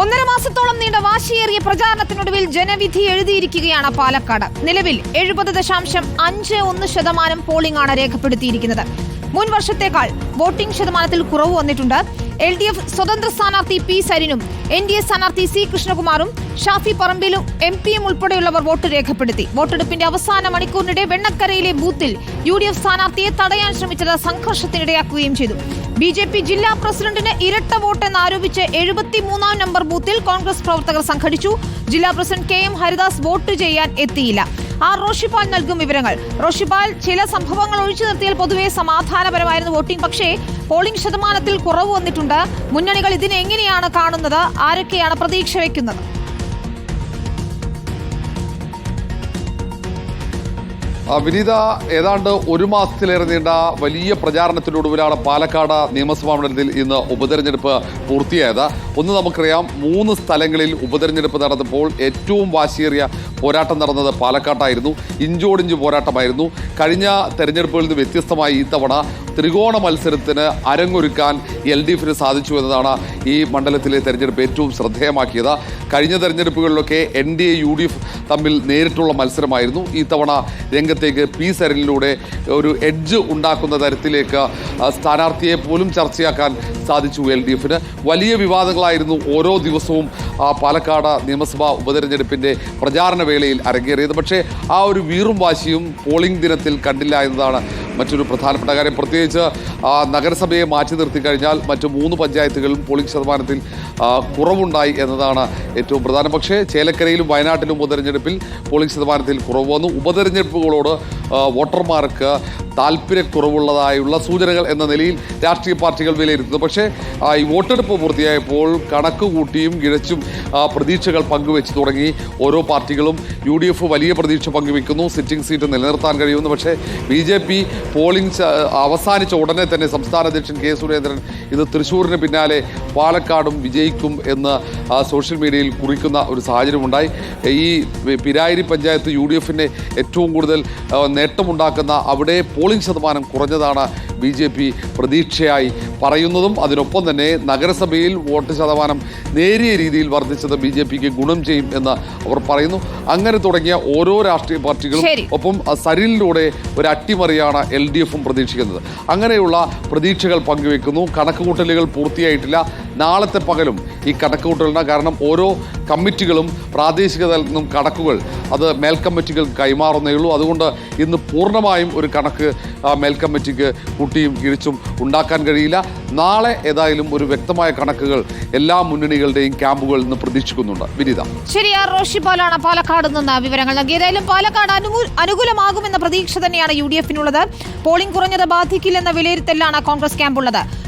ഒന്നര മാസത്തോളം നീണ്ട വാശിയേറിയ പ്രചാരണത്തിനൊടുവിൽ ജനവിധി എഴുതിയിരിക്കുകയാണ് പാലക്കാട്. നിലവിൽ എഴുപത് ദശാംശം അഞ്ച് ഒന്ന് ശതമാനം പോളിംഗ് ആണ് രേഖപ്പെടുത്തിയിരിക്കുന്നത്. മുൻ വർഷത്തേക്കാൾ വോട്ടിംഗ് ശതമാനത്തിൽ കുറവ് വന്നിട്ടുണ്ട്. എൽ ഡി എഫ് സ്വതന്ത്ര സ്ഥാനാർത്ഥി പി സരിനും എൻ ഡി എ സ്ഥാനാർത്ഥി സി കൃഷ്ണകുമാറും ഷാഫി പറമ്പിലും എം പിയും ഉൾപ്പെടെയുള്ളവർ വോട്ട് രേഖപ്പെടുത്തി. വോട്ടെടുപ്പിന്റെ അവസാന മണിക്കൂറിനിടെ വെണ്ണക്കരയിലെ ബൂത്തിൽ യു ഡി എഫ് സ്ഥാനാർത്ഥിയെ തടയാൻ ശ്രമിച്ചത് സംഘർഷത്തിനിടയാക്കുകയും ചെയ്തു. ബി ജെ പി ജില്ലാ പ്രസിഡന്റിന് ഇരട്ട വോട്ടെന്ന് ആരോപിച്ച് എഴുപത്തിമൂന്നാം നമ്പർ ബൂത്തിൽ കോൺഗ്രസ് പ്രവർത്തകർ സംഘടിച്ചു. ജില്ലാ president K M Haridas vote ചെയ്യാൻ എത്തിയില്ല. ആർ റോഷിപാൽ നൽകും വിവരങ്ങൾ. റോഷിപാൽ ചില സംഭവങ്ങൾ ഒഴിച്ചു നിർത്തിയാൽ പൊതുവെ സമാധാനപരമായിരുന്നു വോട്ടിംഗ്. പക്ഷേ പോളിംഗ് ശതമാനത്തിൽ കുറവ് വന്നിട്ടുണ്ട്. മുന്നണികൾ ഇതിനെ എങ്ങനെയാണ് കാണുന്നത്? ആരൊക്കെയാണ് പ്രതീക്ഷ വയ്ക്കുന്നത് വിനീത ഏതാണ്ട് ഒരു മാസത്തിലേറെ നീണ്ട വലിയ പ്രചാരണത്തിനൊടുവിലാണ് പാലക്കാട് നിയമസഭാ മണ്ഡലത്തിൽ ഇന്ന് ഉപതെരഞ്ഞെടുപ്പ് പൂർത്തിയായത്. ഒന്ന് നമുക്കറിയാം മൂന്ന് സ്ഥലങ്ങളിൽ ഉപതെരഞ്ഞെടുപ്പ് നടന്നപ്പോൾ ഏറ്റവും വാശിയേറിയ പോരാട്ടം നടന്നത് പാലക്കാട്ടായിരുന്നു. ഇഞ്ചോടിഞ്ച് പോരാട്ടമായിരുന്നു. കഴിഞ്ഞ തെരഞ്ഞെടുപ്പുകളിൽ നിന്ന് വ്യത്യസ്തമായി ഇത്തവണ ത്രികോണ മത്സരത്തിന് അരങ്ങൊരുക്കാൻ എൽ ഡി എഫിന് സാധിച്ചു എന്നതാണ് ഈ മണ്ഡലത്തിലെ തെരഞ്ഞെടുപ്പ് ഏറ്റവും ശ്രദ്ധേയമാക്കിയത്. കഴിഞ്ഞ തെരഞ്ഞെടുപ്പുകളിലൊക്കെ N D A U D F തമ്മിൽ നേരിട്ടുള്ള മത്സരമായിരുന്നു. ഈ തവണ രംഗത്തേക്ക് പി സരനിലൂടെ ഒരു എഡ്ജ് ഉണ്ടാക്കുന്ന തരത്തിലേക്ക് സ്ഥാനാർത്ഥിയെ പോലും ചർച്ചയാക്കാൻ സാധിച്ചു എൽ ഡി എഫിന്. വലിയ വിവാദങ്ങളായിരുന്നു ഓരോ ദിവസവും പാലക്കാട് നിയമസഭാ ഉപതെരഞ്ഞെടുപ്പിന്റെ പ്രചാരണ വേളയിൽ അരങ്ങേറിയത്. പക്ഷേ ആ ഒരു വീറും വാശിയും പോളിംഗ് ദിനത്തിൽ കണ്ടില്ല എന്നതാണ് മറ്റൊരു പ്രധാനപ്പെട്ട കാര്യം. പ്രത്യേകിച്ച് നഗരസഭയെ മാറ്റി നിർത്തി കഴിഞ്ഞാൽ മറ്റു മൂന്ന് പഞ്ചായത്തുകളിലും പോളിംഗ് ശതമാനത്തിൽ കുറവുണ്ടായി എന്നതാണ് ഏറ്റവും പ്രധാനം. പക്ഷേ ചേലക്കരയിലും വയനാട്ടിലും ഉപതെരഞ്ഞെടുപ്പിൽ പോളിംഗ് ശതമാനത്തിൽ കുറവ് വന്നു. ഉപതെരഞ്ഞെടുപ്പുകളോട് വോട്ടർമാർക്ക് താല്പര്യക്കുറവുള്ളതായുള്ള സൂചനകൾ എന്ന നിലയിൽ രാഷ്ട്രീയ പാർട്ടികൾ വിലയിരുത്തുന്നു. പക്ഷേ ഈ വോട്ടെടുപ്പ് പൂർത്തിയായപ്പോൾ കണക്ക് കൂട്ടിയും കിഴച്ചും പ്രതീക്ഷകൾ പങ്കുവെച്ച് തുടങ്ങി ഓരോ പാർട്ടികളും യു ഡി എഫ് വലിയ പ്രതീക്ഷ പങ്കുവെക്കുന്നു. സിറ്റിംഗ് സീറ്റ് നിലനിർത്താൻ കഴിയുന്നു. പക്ഷേ ബി ജെ പി പോളിംഗ് അവസാനിച്ച ഉടനെ തന്നെ സംസ്ഥാന അധ്യക്ഷൻ കെ സുരേന്ദ്രൻ ഇത് തൃശ്ശൂരിന് പിന്നാലെ പാലക്കാടും വിജയിക്കും എന്ന് സോഷ്യൽ മീഡിയയിൽ കുറിക്കുന്ന ഒരു സാഹചര്യമുണ്ടായി. ഈ പിരായിരി പഞ്ചായത്ത് യു ഡി എഫിന്റെ ഏറ്റവും കൂടുതൽ നേട്ടമുണ്ടാക്കുന്ന അവിടെ പോളിംഗ് ശതമാനം കുറഞ്ഞതാണ് ബി ജെ പി പ്രതീക്ഷയായി പറയുന്നതും അതിനൊപ്പം തന്നെ നഗരസഭയിൽ വോട്ട് ശതമാനം നേരിയ രീതിയിൽ വർദ്ധിച്ചത് ബി ജെ പിക്ക് ഗുണം ചെയ്യും എന്ന് അവർ പറയുന്നു. അങ്ങനെ തുടങ്ങിയ ഓരോ രാഷ്ട്രീയ പാർട്ടികളും ഒപ്പം സരിലിലൂടെ ഒരു അട്ടിമറിയാണ് എൽ ഡി എഫും പ്രതീക്ഷിക്കുന്നത്. അങ്ങനെയുള്ള പ്രതീക്ഷകൾ പങ്കുവെക്കുന്നു. കണക്കുകൂട്ടലുകൾ പൂർത്തിയായിട്ടില്ല. നാളത്തെ പകലും ഈ കണക്കുകൂട്ടലിന് കാരണം ഓരോ കമ്മിറ്റികളും പ്രാദേശിക തലത്തിൽ നിന്നും കണക്കുകൾ അത് മേൽക്കമ്മിറ്റികൾ കൈമാറുന്നേ ഉള്ളൂ. അതുകൊണ്ട് ഇന്ന് പൂർണമായും ഒരു കണക്ക് ആ, മേൽക്കമ്മിറ്റിക്ക് കൂട്ടിയും ഇടിച്ചും ഉണ്ടാക്കാൻ കഴിയില്ല. നാളെ ഏതായാലും ഒരു വ്യക്തമായ കണക്കുകൾ എല്ലാ മുന്നണികളുടെയും ക്യാമ്പുകളിൽ നിന്ന് പ്രതീക്ഷിക്കുന്നുണ്ട്. വിനീത. ശരിയാ റോഷി പോലാണ് പാലക്കാട് നിന്ന് വിവരങ്ങൾ നൽകി ഏതായാലും പാലക്കാട് അനുകൂ- അനുകൂലമാകുമെന്ന പ്രതീക്ഷ തന്നെയാണ് യു ഡി എഫിനുള്ളത്. പോളിംഗ് കുറഞ്ഞത് ബാധിക്കില്ലെന്ന വിലയിരുത്തലാണ് കോൺഗ്രസ് ക്യാമ്പുള്ളത്.